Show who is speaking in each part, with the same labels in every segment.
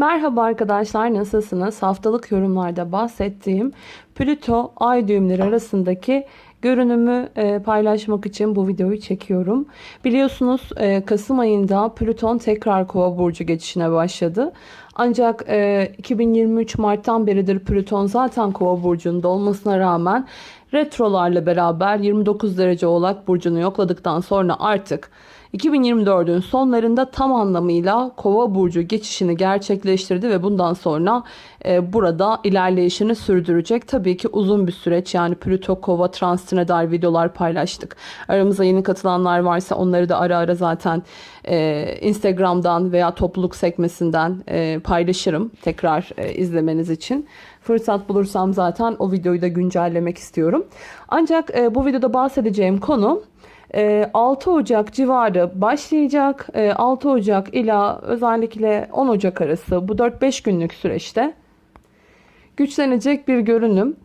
Speaker 1: Merhaba arkadaşlar nasılsınız? Haftalık yorumlarda bahsettiğim Plüto ay düğümleri arasındaki görünümü e, paylaşmak için bu videoyu çekiyorum. Biliyorsunuz e, Kasım ayında Plüton tekrar Kova burcu geçişine başladı. Ancak e, 2023 Mart'tan beridir Plüton zaten Kova burcunda olmasına rağmen retrolarla beraber 29 derece Oğlak burcunu yokladıktan sonra artık 2024'ün sonlarında tam anlamıyla Kova burcu geçişini gerçekleştirdi ve bundan sonra e, burada ilerleyişini sürdürecek. Tabii ki uzun bir süreç yani Plüto Kova transitine dair videolar paylaştık. Aramıza yeni katılanlar varsa onları da ara ara zaten e, Instagram'dan veya topluluk sekmesinden e, paylaşırım tekrar e, izlemeniz için. Fırsat bulursam zaten o videoyu da güncellemek istiyorum. Ancak e, bu videoda bahsedeceğim konu 6 Ocak civarı başlayacak. 6 Ocak ila özellikle 10 Ocak arası bu 4-5 günlük süreçte güçlenecek bir görünüm.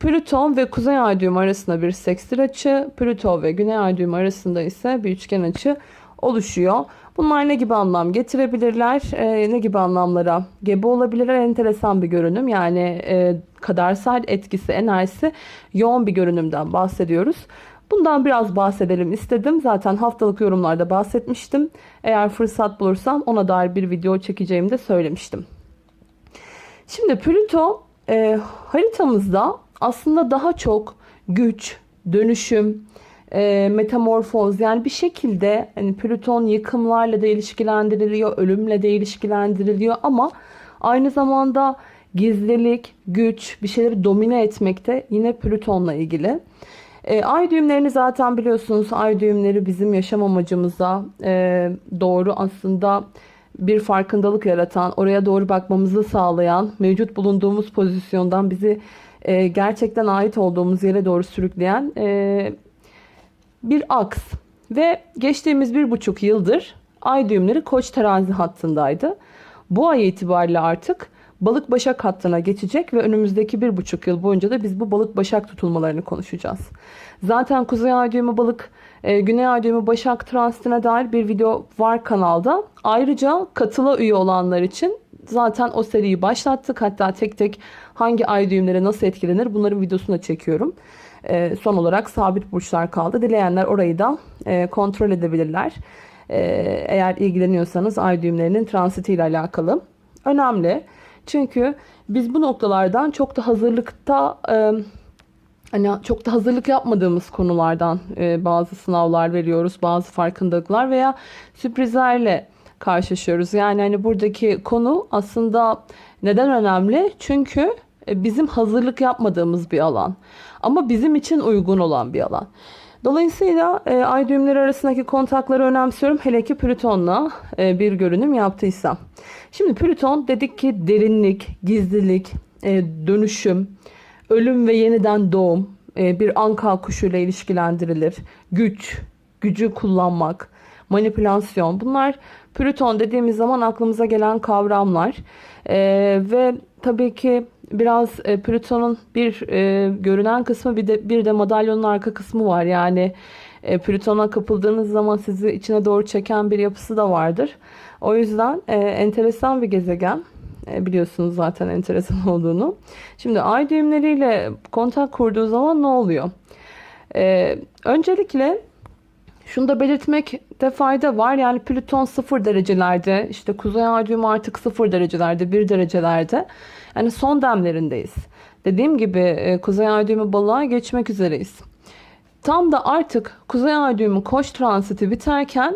Speaker 1: Plüton ve Kuzey Ay düğümü arasında bir sekstil açı, Plüto ve Güney Ay düğümü arasında ise bir üçgen açı oluşuyor. Bunlar ne gibi anlam getirebilirler, e, ne gibi anlamlara gebe olabilirler? Enteresan bir görünüm. Yani e, kadersel etkisi, enerjisi yoğun bir görünümden bahsediyoruz. Bundan biraz bahsedelim istedim. Zaten haftalık yorumlarda bahsetmiştim. Eğer fırsat bulursam ona dair bir video çekeceğimi de söylemiştim. Şimdi Plüto e, haritamızda aslında daha çok güç, dönüşüm, e, metamorfoz yani bir şekilde hani Plüton yıkımlarla da ilişkilendiriliyor, ölümle de ilişkilendiriliyor ama aynı zamanda gizlilik, güç, bir şeyleri domine etmekte yine Plüton'la ilgili. E, ay düğümlerini zaten biliyorsunuz. Ay düğümleri bizim yaşam amacımıza e, doğru aslında bir farkındalık yaratan, oraya doğru bakmamızı sağlayan, mevcut bulunduğumuz pozisyondan bizi e, gerçekten ait olduğumuz yere doğru sürükleyen e, bir aks. Ve geçtiğimiz bir buçuk yıldır ay düğümleri koç terazi hattındaydı. Bu ay itibariyle artık balık başak hattına geçecek ve önümüzdeki bir buçuk yıl boyunca da biz bu balık başak tutulmalarını konuşacağız. Zaten Kuzey Ay düğümü balık, e, Güney Ay düğümü başak transitine dair bir video var kanalda. Ayrıca katıla üye olanlar için zaten o seriyi başlattık. Hatta tek tek hangi ay düğümleri nasıl etkilenir bunların videosunu da çekiyorum. E, son olarak sabit burçlar kaldı. Dileyenler orayı da e, kontrol edebilirler. E, eğer ilgileniyorsanız ay düğümlerinin transitiyle alakalı. Önemli. Çünkü biz bu noktalardan çok da hazırlıkta e, hani çok da hazırlık yapmadığımız konulardan e, bazı sınavlar veriyoruz, bazı farkındalıklar veya sürprizlerle karşılaşıyoruz. Yani hani buradaki konu aslında neden önemli? Çünkü e, bizim hazırlık yapmadığımız bir alan. Ama bizim için uygun olan bir alan. Dolayısıyla e, ay düğümleri arasındaki kontakları önemsiyorum. Hele ki Plüton'la e, bir görünüm yaptıysam. Şimdi Plüton dedik ki derinlik, gizlilik, e, dönüşüm, ölüm ve yeniden doğum, e, bir anka kuşuyla ilişkilendirilir. Güç, gücü kullanmak, manipülasyon. Bunlar Plüton dediğimiz zaman aklımıza gelen kavramlar. E, ve tabii ki biraz e, Plüton'un bir e, görünen kısmı bir de bir de madalyonun arka kısmı var. Yani e, Plüton'a kapıldığınız zaman sizi içine doğru çeken bir yapısı da vardır. O yüzden e, enteresan bir gezegen. E, biliyorsunuz zaten enteresan olduğunu. Şimdi ay düğümleriyle kontak kurduğu zaman ne oluyor? E, öncelikle şunu da belirtmekte fayda var. Yani Plüton sıfır derecelerde, işte Kuzey Ay artık sıfır derecelerde, bir derecelerde. Yani son demlerindeyiz. Dediğim gibi e, Kuzey Ay düğümü balığa geçmek üzereyiz. Tam da artık Kuzey Ay düğümü koç transiti biterken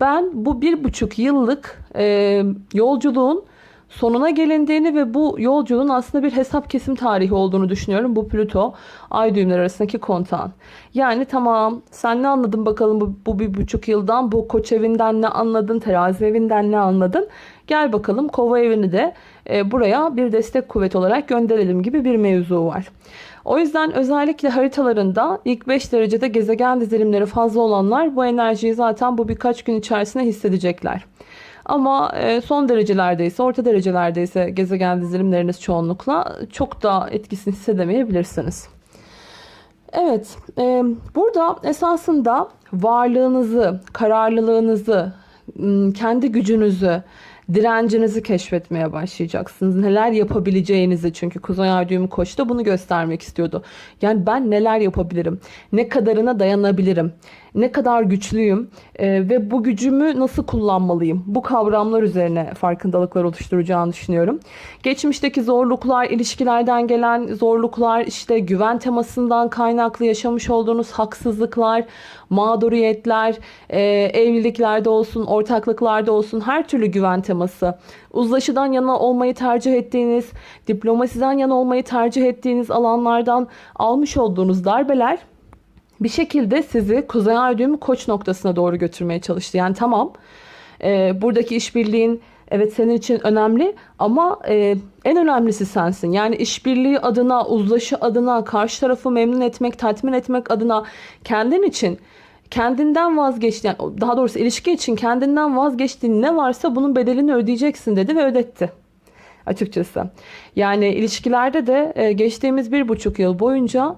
Speaker 1: ben bu bir buçuk yıllık e, yolculuğun sonuna gelindiğini ve bu yolculuğun aslında bir hesap kesim tarihi olduğunu düşünüyorum. Bu Plüto ay düğümleri arasındaki kontağın. Yani tamam sen ne anladın bakalım bu, bu bir buçuk yıldan bu koç evinden ne anladın terazi evinden ne anladın. Gel bakalım kova evini de e, buraya bir destek kuvvet olarak gönderelim gibi bir mevzu var. O yüzden özellikle haritalarında ilk 5 derecede gezegen dizilimleri fazla olanlar bu enerjiyi zaten bu birkaç gün içerisinde hissedecekler. Ama e, son derecelerdeyse, orta derecelerdeyse gezegen dizilimleriniz çoğunlukla çok da etkisini hissedemeyebilirsiniz. Evet, e, burada esasında varlığınızı, kararlılığınızı, kendi gücünüzü, direncinizi keşfetmeye başlayacaksınız. Neler yapabileceğinizi çünkü Kuzey Ay düğümü koçta bunu göstermek istiyordu. Yani ben neler yapabilirim? Ne kadarına dayanabilirim? Ne kadar güçlüyüm? Ee, ve bu gücümü nasıl kullanmalıyım? Bu kavramlar üzerine farkındalıklar oluşturacağını düşünüyorum. Geçmişteki zorluklar, ilişkilerden gelen zorluklar, işte güven temasından kaynaklı yaşamış olduğunuz haksızlıklar, mağduriyetler, e, evliliklerde olsun, ortaklıklarda olsun her türlü güven teması. Uzlaşıdan yana olmayı tercih ettiğiniz, diplomasiden yana olmayı tercih ettiğiniz alanlardan almış olduğunuz darbeler bir şekilde sizi Kuzey Ay düğümü koç noktasına doğru götürmeye çalıştı. Yani tamam e, buradaki işbirliğin evet senin için önemli ama e, en önemlisi sensin. Yani işbirliği adına, uzlaşı adına, karşı tarafı memnun etmek, tatmin etmek adına kendin için kendinden vazgeçti. Yani daha doğrusu ilişki için kendinden vazgeçtiğin ne varsa bunun bedelini ödeyeceksin dedi ve ödetti açıkçası. Yani ilişkilerde de e, geçtiğimiz bir buçuk yıl boyunca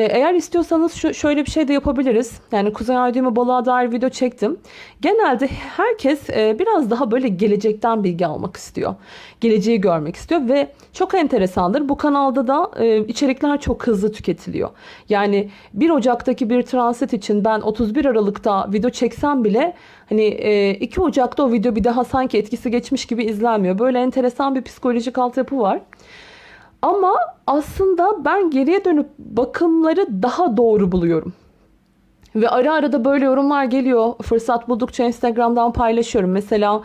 Speaker 1: eğer istiyorsanız şu, şöyle bir şey de yapabiliriz. Yani Kuzey Ay düğümü balığa dair video çektim. Genelde herkes e, biraz daha böyle gelecekten bilgi almak istiyor. Geleceği görmek istiyor ve çok enteresandır. Bu kanalda da e, içerikler çok hızlı tüketiliyor. Yani 1 Ocak'taki bir transit için ben 31 Aralık'ta video çeksem bile hani 2 Ocak'ta o video bir daha sanki etkisi geçmiş gibi izlenmiyor. Böyle enteresan bir psikolojik altyapı var. Ama aslında ben geriye dönüp bakımları daha doğru buluyorum. Ve ara ara da böyle yorumlar geliyor. Fırsat buldukça Instagram'dan paylaşıyorum. Mesela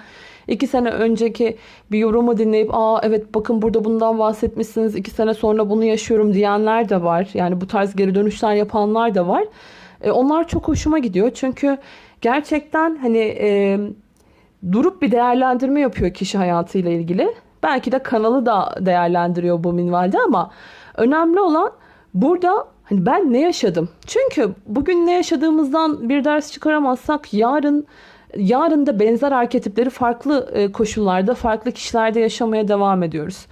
Speaker 1: iki sene önceki bir yorumu dinleyip aa evet bakın burada bundan bahsetmişsiniz. iki sene sonra bunu yaşıyorum diyenler de var. Yani bu tarz geri dönüşler yapanlar da var. E, onlar çok hoşuma gidiyor. Çünkü gerçekten hani e, durup bir değerlendirme yapıyor kişi hayatıyla ilgili. Belki de kanalı da değerlendiriyor bu minvalde ama önemli olan burada hani ben ne yaşadım? Çünkü bugün ne yaşadığımızdan bir ders çıkaramazsak yarın yarın da benzer arketipleri farklı e, koşullarda, farklı kişilerde yaşamaya devam ediyoruz.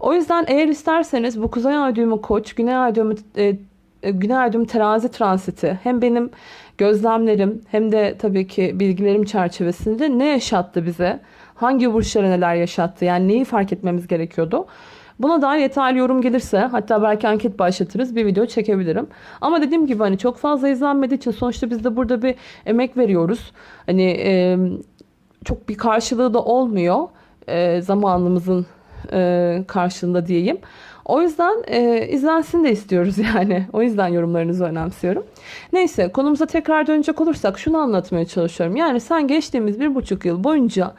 Speaker 1: O yüzden eğer isterseniz bu Kuzey Ay düğümü Koç, Güney Ay düğümü e, e, Güney Ay terazi transiti hem benim gözlemlerim hem de tabii ki bilgilerim çerçevesinde ne yaşattı bize? Hangi burçlara neler yaşattı? Yani neyi fark etmemiz gerekiyordu? Buna dair yeterli yorum gelirse hatta belki anket başlatırız bir video çekebilirim. Ama dediğim gibi hani çok fazla izlenmediği için sonuçta biz de burada bir emek veriyoruz. Hani e, çok bir karşılığı da olmuyor e, zamanımızın e, karşılığında diyeyim. O yüzden e, izlensin de istiyoruz yani. O yüzden yorumlarınızı önemsiyorum. Neyse konumuza tekrar dönecek olursak şunu anlatmaya çalışıyorum. Yani sen geçtiğimiz bir buçuk yıl boyunca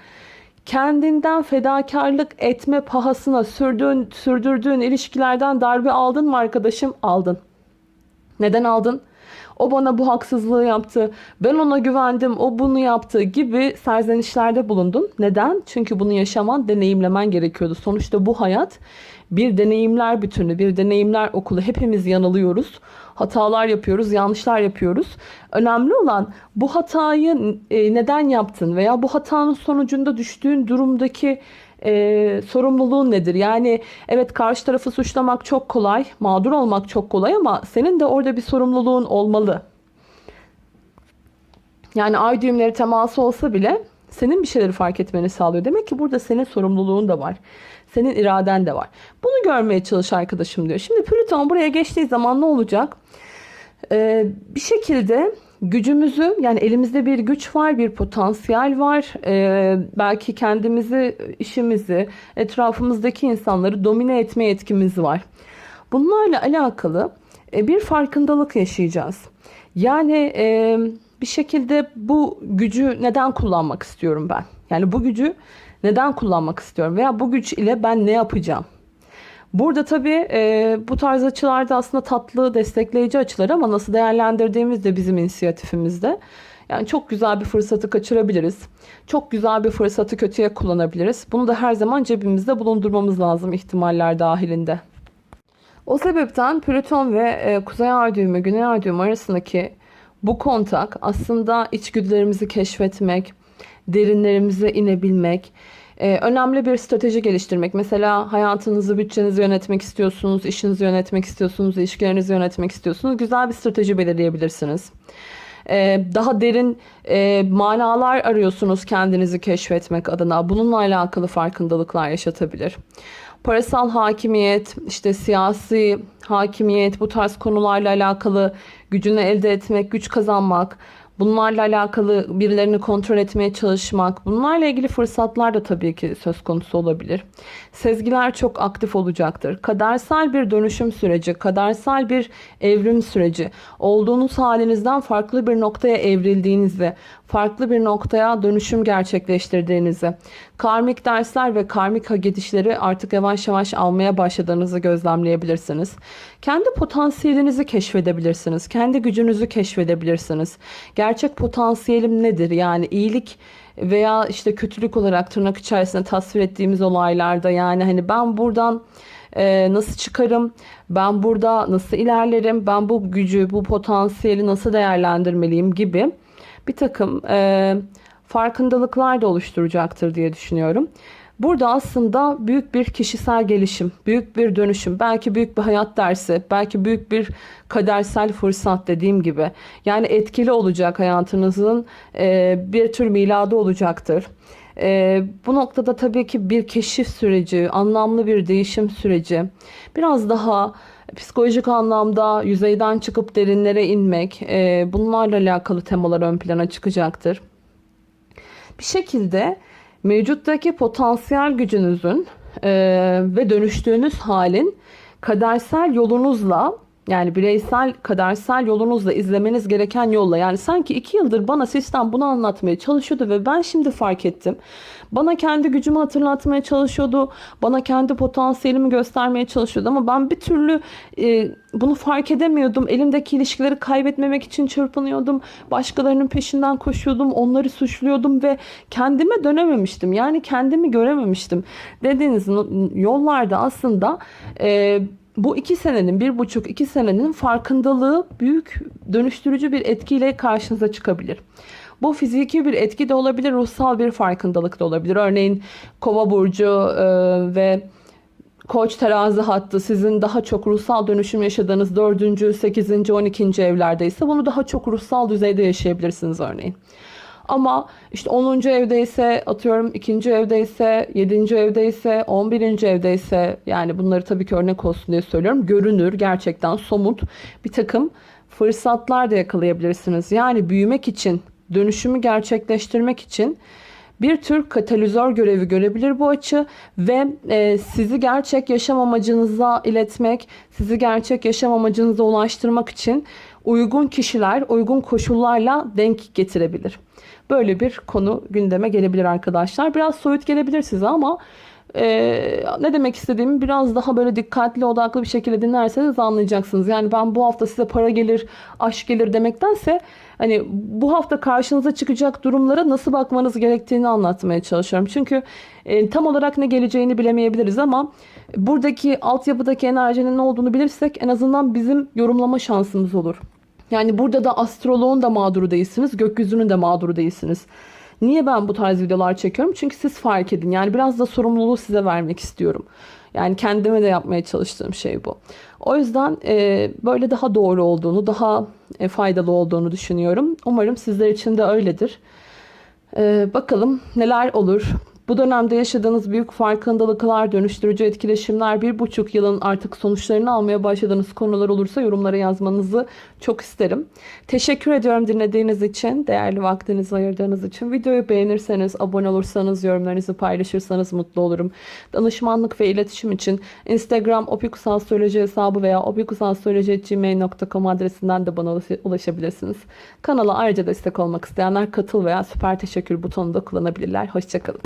Speaker 1: kendinden fedakarlık etme pahasına sürdüğün, sürdürdüğün ilişkilerden darbe aldın mı arkadaşım? Aldın. Neden aldın? O bana bu haksızlığı yaptı. Ben ona güvendim. O bunu yaptı gibi serzenişlerde bulundun. Neden? Çünkü bunu yaşaman, deneyimlemen gerekiyordu. Sonuçta bu hayat bir deneyimler bütünü, bir deneyimler okulu. Hepimiz yanılıyoruz. Hatalar yapıyoruz, yanlışlar yapıyoruz. Önemli olan bu hatayı e, neden yaptın veya bu hatanın sonucunda düştüğün durumdaki e, sorumluluğun nedir? Yani evet karşı tarafı suçlamak çok kolay, mağdur olmak çok kolay ama senin de orada bir sorumluluğun olmalı. Yani ay düğümleri teması olsa bile senin bir şeyleri fark etmeni sağlıyor. Demek ki burada senin sorumluluğun da var. Senin iraden de var. Bunu görmeye çalış arkadaşım diyor. Şimdi Plüton buraya geçtiği zaman ne olacak? Ee, bir şekilde gücümüzü yani elimizde bir güç var, bir potansiyel var. Ee, belki kendimizi, işimizi, etrafımızdaki insanları domine etme yetkimiz var. Bunlarla alakalı e, bir farkındalık yaşayacağız. Yani e, bir şekilde bu gücü neden kullanmak istiyorum ben? Yani bu gücü neden kullanmak istiyorum? Veya bu güç ile ben ne yapacağım? Burada tabii e, bu tarz açılarda aslında tatlı destekleyici açılar ama nasıl değerlendirdiğimiz de bizim inisiyatifimizde. Yani çok güzel bir fırsatı kaçırabiliriz. Çok güzel bir fırsatı kötüye kullanabiliriz. Bunu da her zaman cebimizde bulundurmamız lazım ihtimaller dahilinde. O sebepten Plüton ve e, Kuzey Ay düğümü, Güney Ay düğümü arasındaki bu kontak aslında içgüdülerimizi keşfetmek, derinlerimize inebilmek, ee, önemli bir strateji geliştirmek. Mesela hayatınızı, bütçenizi yönetmek istiyorsunuz, işinizi yönetmek istiyorsunuz, ilişkilerinizi yönetmek istiyorsunuz. Güzel bir strateji belirleyebilirsiniz. e, daha derin e, manalar arıyorsunuz kendinizi keşfetmek adına. Bununla alakalı farkındalıklar yaşatabilir. Parasal hakimiyet, işte siyasi hakimiyet, bu tarz konularla alakalı gücünü elde etmek, güç kazanmak, bunlarla alakalı birilerini kontrol etmeye çalışmak, bunlarla ilgili fırsatlar da tabii ki söz konusu olabilir. Sezgiler çok aktif olacaktır. Kadersel bir dönüşüm süreci, kadersel bir evrim süreci, olduğunuz halinizden farklı bir noktaya evrildiğinizi, farklı bir noktaya dönüşüm gerçekleştirdiğinizi, karmik dersler ve karmik hak edişleri artık yavaş yavaş almaya başladığınızı gözlemleyebilirsiniz. Kendi potansiyelinizi keşfedebilirsiniz. Kendi gücünüzü keşfedebilirsiniz. Gerçek potansiyelim nedir? Yani iyilik veya işte kötülük olarak tırnak içerisinde tasvir ettiğimiz olaylarda yani hani ben buradan e, nasıl çıkarım? Ben burada nasıl ilerlerim? Ben bu gücü, bu potansiyeli nasıl değerlendirmeliyim gibi bir takım e, farkındalıklar da oluşturacaktır diye düşünüyorum. Burada aslında büyük bir kişisel gelişim, büyük bir dönüşüm, belki büyük bir hayat dersi, belki büyük bir kadersel fırsat dediğim gibi. Yani etkili olacak hayatınızın e, bir tür miladı olacaktır. E, bu noktada tabii ki bir keşif süreci, anlamlı bir değişim süreci, biraz daha psikolojik anlamda yüzeyden çıkıp derinlere inmek, e, bunlarla alakalı temalar ön plana çıkacaktır. Bir şekilde mevcuttaki potansiyel gücünüzün e, ve dönüştüğünüz halin kadersel yolunuzla yani bireysel kadersel yolunuzla izlemeniz gereken yolla yani sanki iki yıldır bana sistem bunu anlatmaya çalışıyordu ve ben şimdi fark ettim. Bana kendi gücümü hatırlatmaya çalışıyordu. Bana kendi potansiyelimi göstermeye çalışıyordu ama ben bir türlü e, bunu fark edemiyordum. Elimdeki ilişkileri kaybetmemek için çırpınıyordum. Başkalarının peşinden koşuyordum. Onları suçluyordum ve kendime dönememiştim. Yani kendimi görememiştim. Dediğiniz yollarda aslında e, bu iki senenin, bir buçuk iki senenin farkındalığı büyük dönüştürücü bir etkiyle karşınıza çıkabilir. Bu fiziki bir etki de olabilir, ruhsal bir farkındalık da olabilir. Örneğin kova burcu e, ve koç terazi hattı sizin daha çok ruhsal dönüşüm yaşadığınız 4. 8. 12. evlerdeyse bunu daha çok ruhsal düzeyde yaşayabilirsiniz örneğin. Ama işte 10. evdeyse atıyorum 2. evdeyse 7. evdeyse 11. evdeyse yani bunları tabii ki örnek olsun diye söylüyorum. Görünür gerçekten somut bir takım fırsatlar da yakalayabilirsiniz. Yani büyümek için dönüşümü gerçekleştirmek için bir tür katalizör görevi görebilir bu açı ve e, sizi gerçek yaşam amacınıza iletmek, sizi gerçek yaşam amacınıza ulaştırmak için uygun kişiler, uygun koşullarla denk getirebilir. Böyle bir konu gündeme gelebilir arkadaşlar. Biraz soyut gelebilir size ama ee, ne demek istediğimi biraz daha böyle dikkatli odaklı bir şekilde dinlerseniz anlayacaksınız. Yani ben bu hafta size para gelir, aşk gelir demektense hani bu hafta karşınıza çıkacak durumlara nasıl bakmanız gerektiğini anlatmaya çalışıyorum. Çünkü e, tam olarak ne geleceğini bilemeyebiliriz ama buradaki altyapıdaki enerjinin ne olduğunu bilirsek en azından bizim yorumlama şansımız olur. Yani burada da astroloğun da mağduru değilsiniz, gökyüzünün de mağduru değilsiniz. Niye ben bu tarz videolar çekiyorum? Çünkü siz fark edin. Yani biraz da sorumluluğu size vermek istiyorum. Yani kendime de yapmaya çalıştığım şey bu. O yüzden e, böyle daha doğru olduğunu, daha e, faydalı olduğunu düşünüyorum. Umarım sizler için de öyledir. E, bakalım neler olur. Bu dönemde yaşadığınız büyük farkındalıklar, dönüştürücü etkileşimler, bir buçuk yılın artık sonuçlarını almaya başladığınız konular olursa yorumlara yazmanızı çok isterim. Teşekkür ediyorum dinlediğiniz için, değerli vaktinizi ayırdığınız için. Videoyu beğenirseniz, abone olursanız, yorumlarınızı paylaşırsanız mutlu olurum. Danışmanlık ve iletişim için Instagram opikusastroloji hesabı veya opikusastroloji.gmail.com adresinden de bana ulaşabilirsiniz. Kanala ayrıca destek olmak isteyenler katıl veya süper teşekkür butonunu da kullanabilirler. Hoşçakalın.